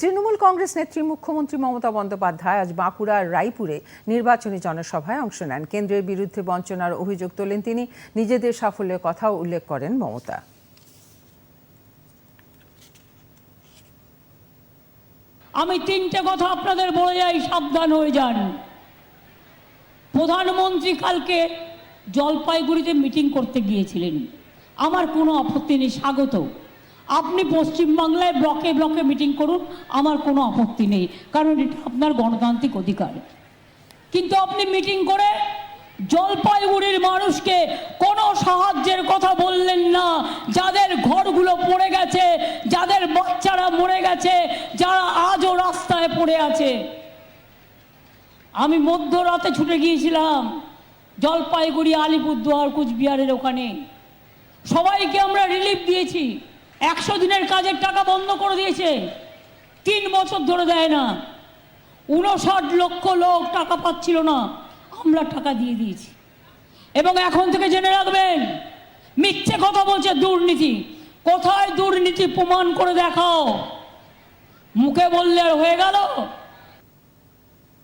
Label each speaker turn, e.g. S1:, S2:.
S1: তৃণমূল কংগ্রেস নেত্রী মুখ্যমন্ত্রী মমতা বন্দ্যোপাধ্যায় আজ বাঁকুড়ার রায়পুরে নির্বাচনী জনসভায় অংশ নেন। কেন্দ্রের বিরুদ্ধে বঞ্চনার অভিযোগ তোলেন তিনি। নিজেদের সাফল্যের কথাও উল্লেখ করেন মমতা।
S2: আমি তিনটে কথা আপনাদের বলে যাই, সাবধান হয়ে যান। প্রধানমন্ত্রী কালকে জলপাইগুড়িতে মিটিং করতে গিয়েছিলেন। আমার কোনো আপত্তি নেই স্বাগত আপনি পশ্চিমবাংলায় ব্লকে ব্লকে মিটিং করুন, আমার কোনো আপত্তি নেই, কারণ এটা আপনার গণতান্ত্রিক অধিকার। কিন্তু আপনি মিটিং করে জলপাইগুড়ির মানুষকে কোনো সাহায্যের কথা বললেন না। যাদের ঘরগুলো পড়ে গেছে, যাদের বাচ্চারা মরে গেছে, যারা আজও রাস্তায় পড়ে আছে। আমি মধ্যরাতে ছুটে গিয়েছিলাম জলপাইগুড়ি, আলিপুরদুয়ার, কুচবিহারের ওখানে। সবাইকে আমরা রিলিফ দিয়েছি। একশো দিনের কাজের টাকা বন্ধ করে দিয়েছে। তিন বছর ধরে দেয় না। উনষাট লক্ষ লোক টাকা পাচ্ছিল না। আমরা টাকা দিয়ে দিয়েছি। এবং এখন থেকে জেনে রাখবেন, মিথ্যে কথা বলছে দুর্নীতি। কোথায় দুর্নীতি প্রমাণ করে দেখাও? মুখে বললে আর হয়ে গেল?